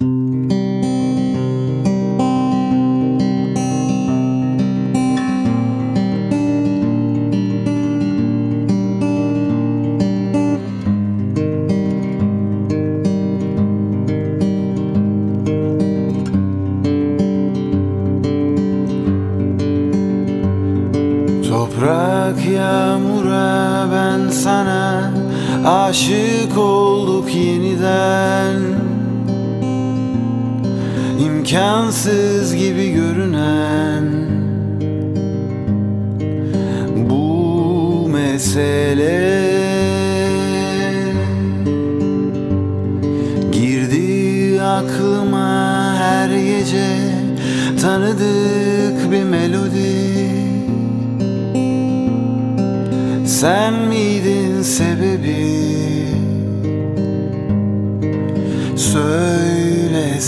Mm-hmm. Tanıdık bir melodi. Sen miydin sebebi? Söylesene.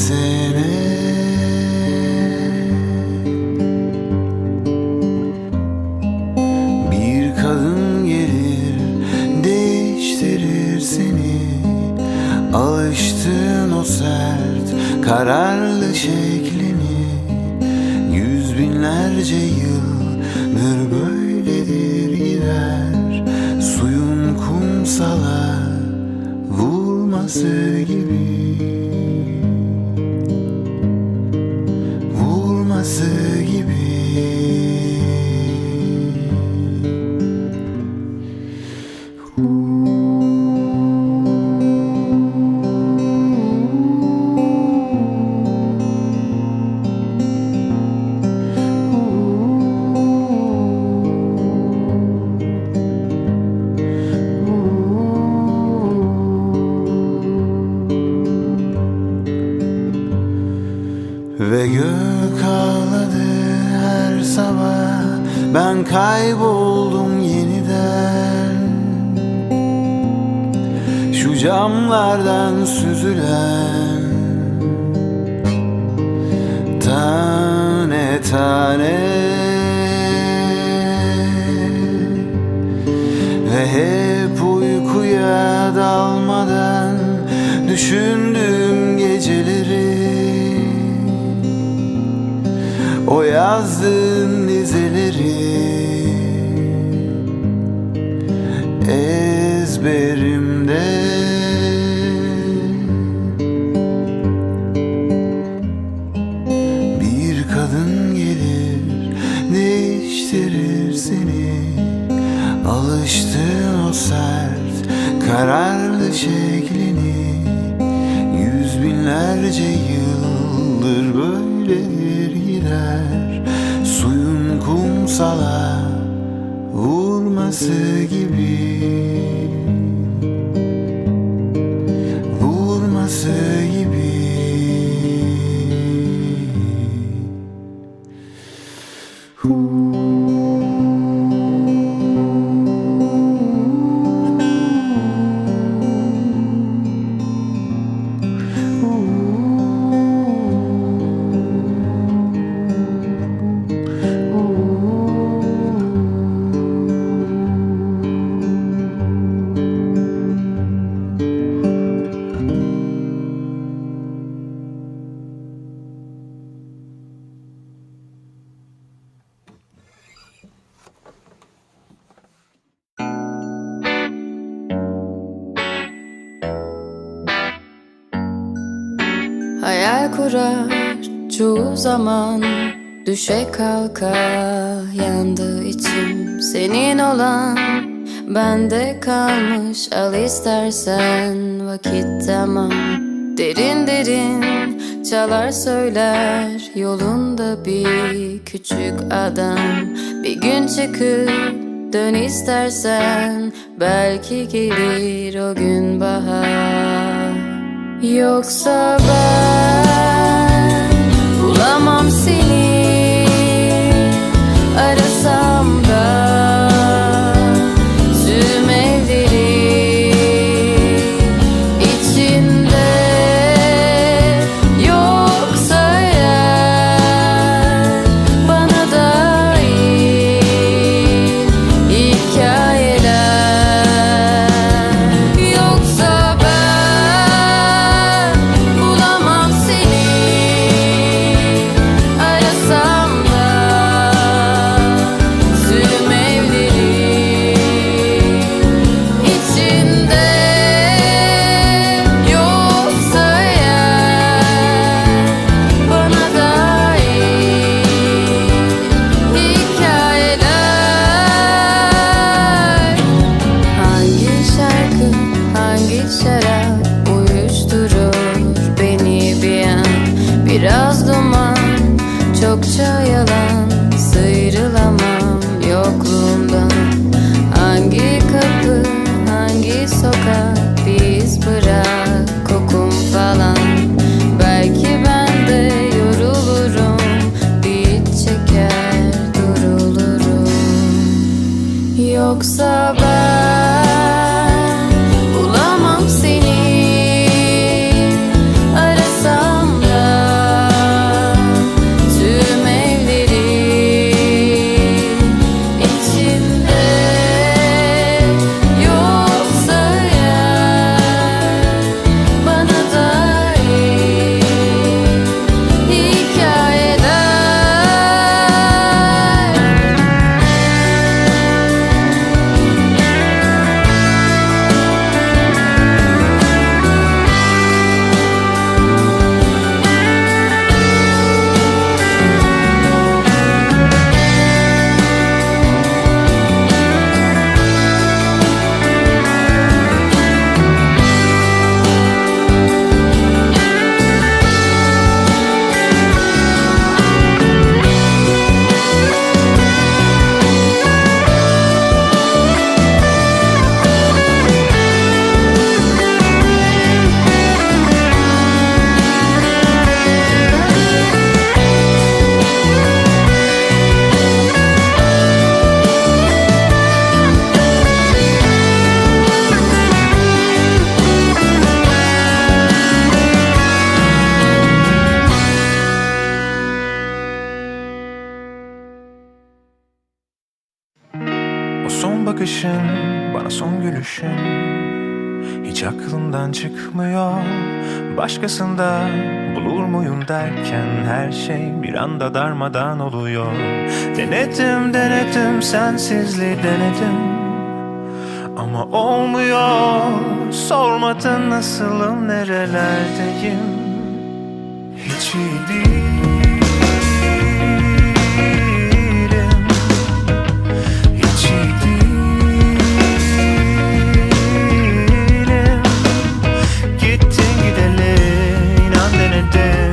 Bir kadın gelir değiştirir seni. Alıştığın o sert kararlı şeklini vurması gibi. Vurması gibi. Ve o yazdığın dizeleri ezberimde gider. Suyun kumsala vurması gibi Düşe kalka yandı içim. Senin olan bende kalmış. Al istersen vakit tamam. Derin derin çalar söyler. Yolunda bir küçük adam. Bir gün çıkıp dön istersen. Belki gelir o gün bahar. Yoksa ben bulamam seni şey. Bir anda darmadan oluyor. Denedim denedim sensizliği denedim ama olmuyor. Sormadın nasılım nerelerdeyim? Hiç iyi değil Gittin gideli inan denedim.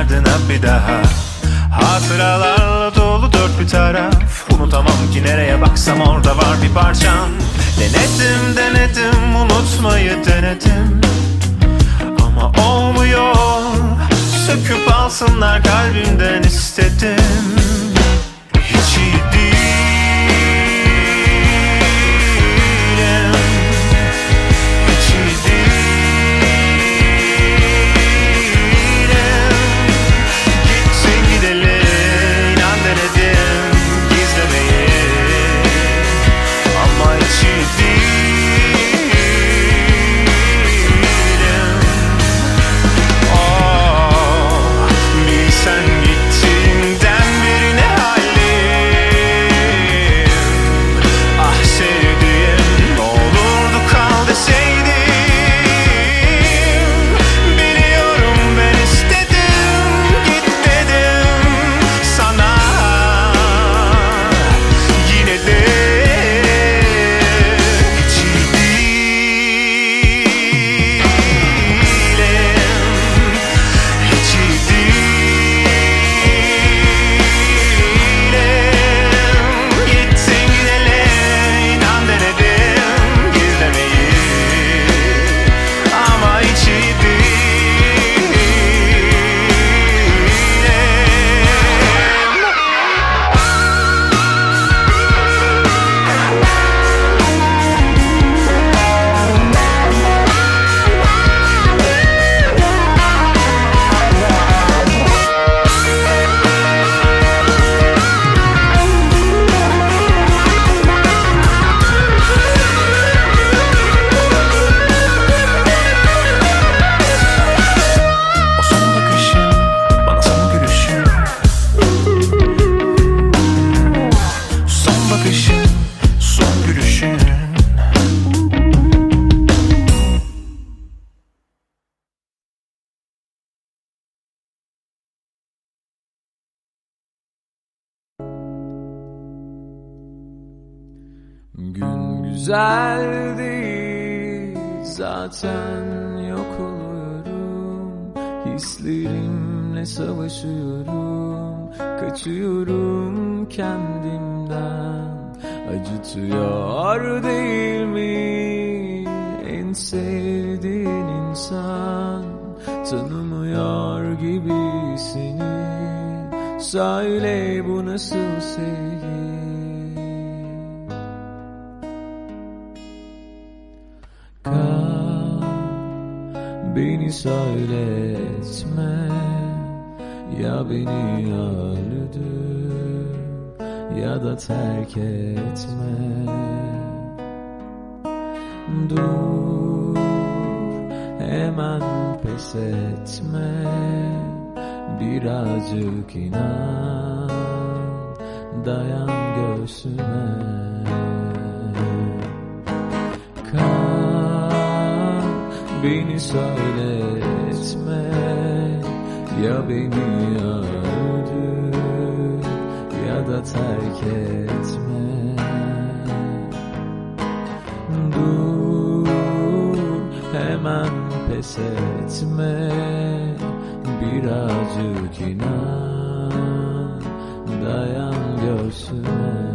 ardına bir daha. Hatıralarla dolu dört bir taraf. Unutamam ki nereye baksam orada var bir parçam. Denedim denedim unutmayı denedim. Ama olmuyor. Söküp alsınlar kalbimden istedim. Gün güzel değil. Zaten yok oluyorum. Hislerimle savaşıyorum. Kaçıyorum kendimden. Acıtıyor değil mi? En sevdiğin insan Tanımıyor gibi seni Söyle bu nasıl sevgi söyletme Ya beni öldür ya da terk etme. Dur hemen pes etme. Birazcık inan Dayan göğsüme beni söyletme Ya beni öldür Ya da terk etme. Dur hemen pes etme Birazcık inan Dayan göğsüme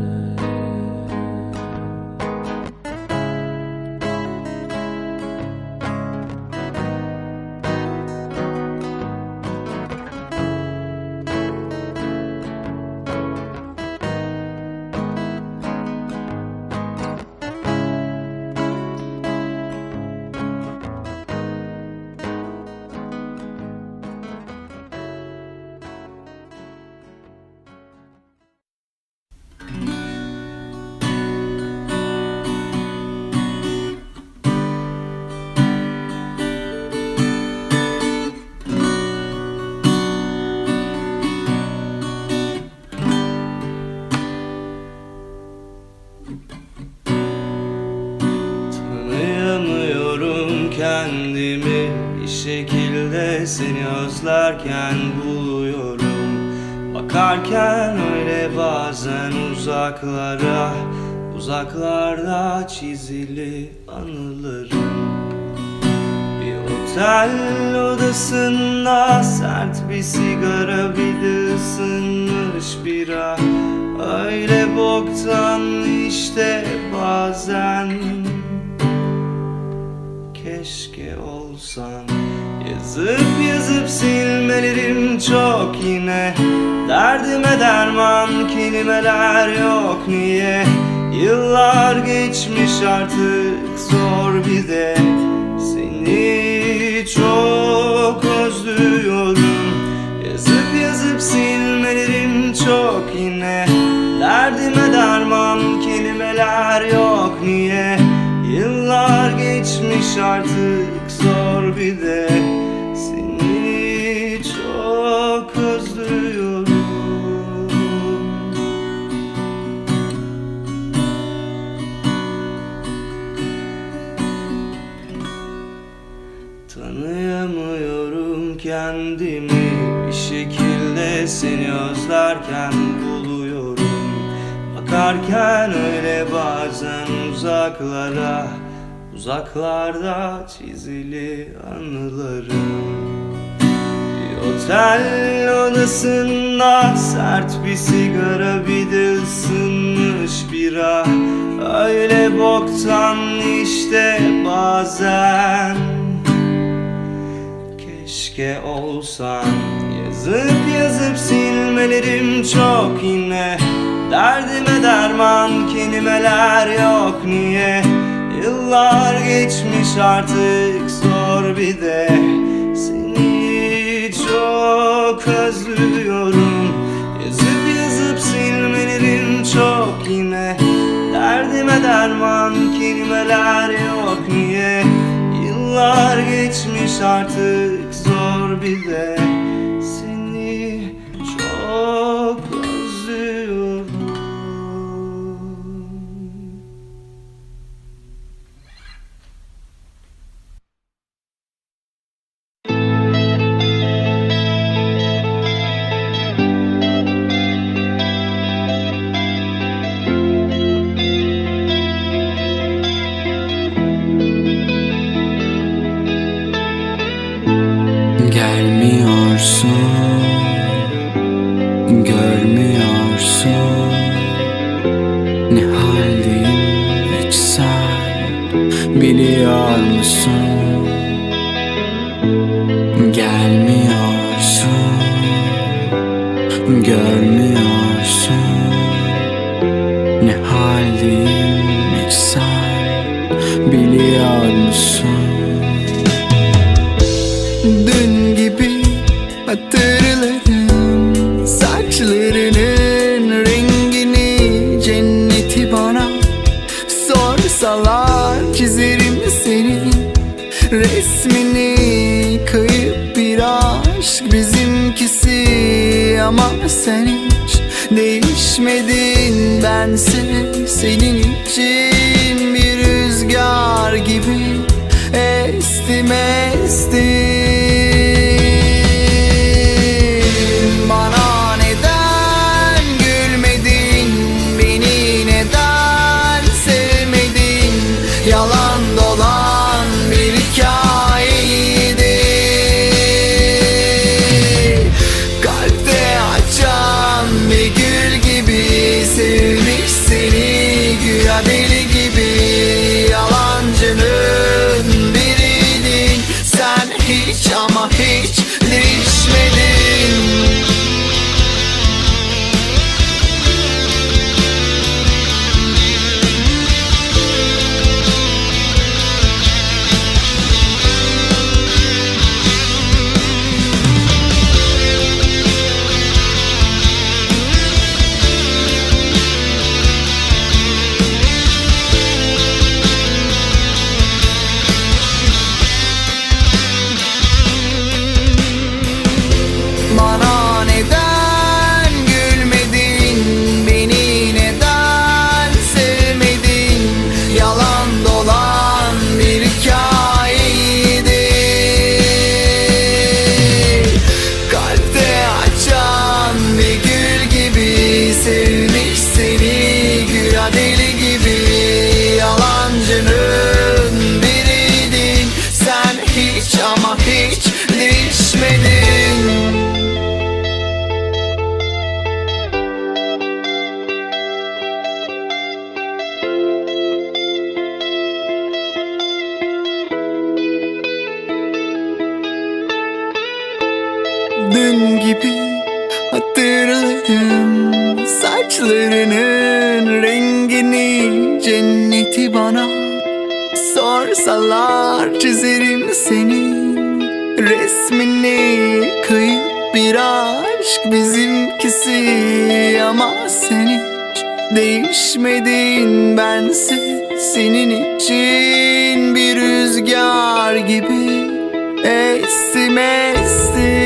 özlerken buluyorum. Bakarken öyle bazen uzaklara Uzaklarda çizili anılarım. Bir otel odasında sert bir sigara bir de ısınmış bira. Öyle boktan işte bazen Keşke olsan Yazıp yazıp silmelerim çok yine. Derdime derman kelimeler yok niye? Yıllar geçmiş artık zor bir de. Seni çok özlüyorum Yazıp yazıp silmelerim çok yine. Derdime derman kelimeler yok niye? Yıllar geçmiş artık zor bir de kendimi Bir şekilde seni özlerken buluyorum. Bakarken öyle bazen uzaklara Uzaklarda çizili anılarım Bir otel odasında sert bir sigara bir de ısınmış bira. Öyle boktan işte bazen Keşke olsan Yazıp yazıp silmelerim çok yine. Derdime derman kelimeler yok niye? Yıllar geçmiş artık zor bir de. Seni çok özlüyorum. Yazıp yazıp silmelerim çok yine. Derdime derman kelimeler yok niye? Yıllar geçmiş artık zor Görmüyorsun Ne haldeyim hiç sen Biliyor musun? Gelmiyorsun Görmüyorsun. Ne haldeyim hiç sen sen hiç değişmedin. Bense senin için bir rüzgar gibi. Estim estim Dün gibi hatırlarım Saçlarının rengini Cenneti bana Sorsalar çizerim senin Resmini kayıp bir aşk bizimkisi Ama sen hiç değişmedin. Bense senin için bir rüzgar gibi Estim estim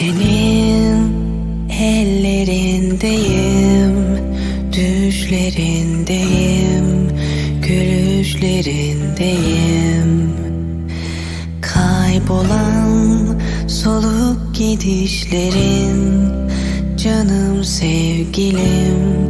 Senin ellerindeyim, düşlerindeyim, gülüşlerindeyim. Kaybolan solup gidişlerin, canım sevgilim,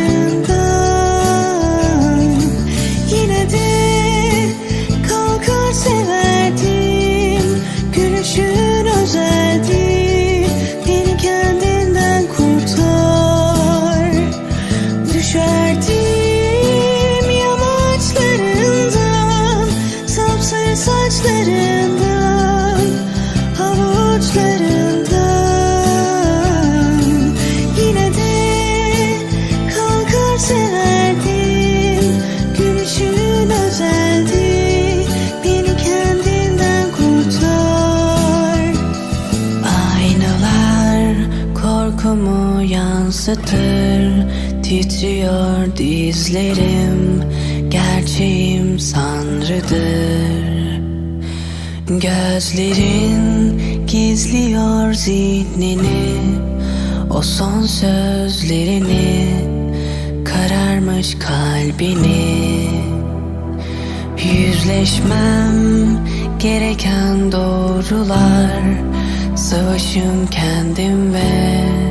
yansıtır Titriyor dizlerim. Gerçeğim sanrıdır. Gözlerin gizliyor zihnini. O son sözlerini Kararmış kalbini. Yüzleşmem gereken doğrular. Savaşım kendim ve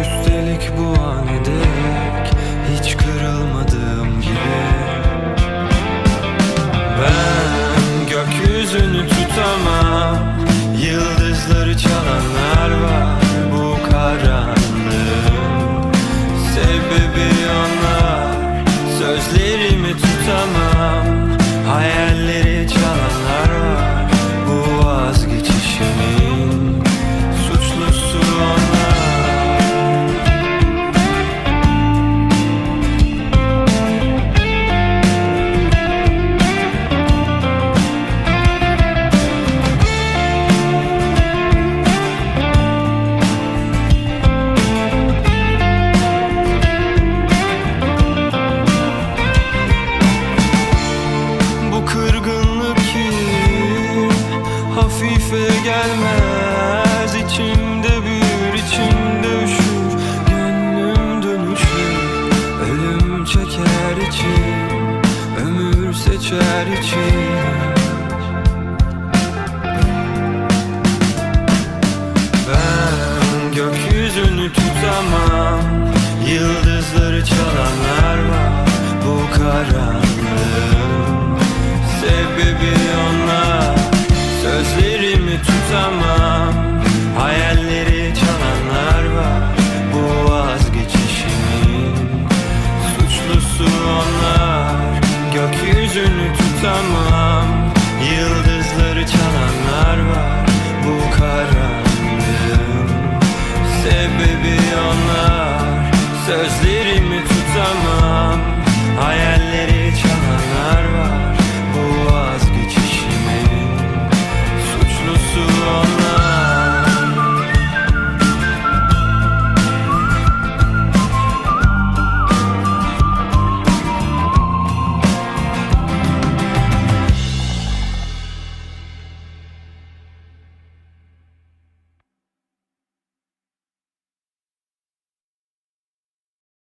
Üstelik bu an dek Hiç kırılmadığım gibi Dayanamam hayal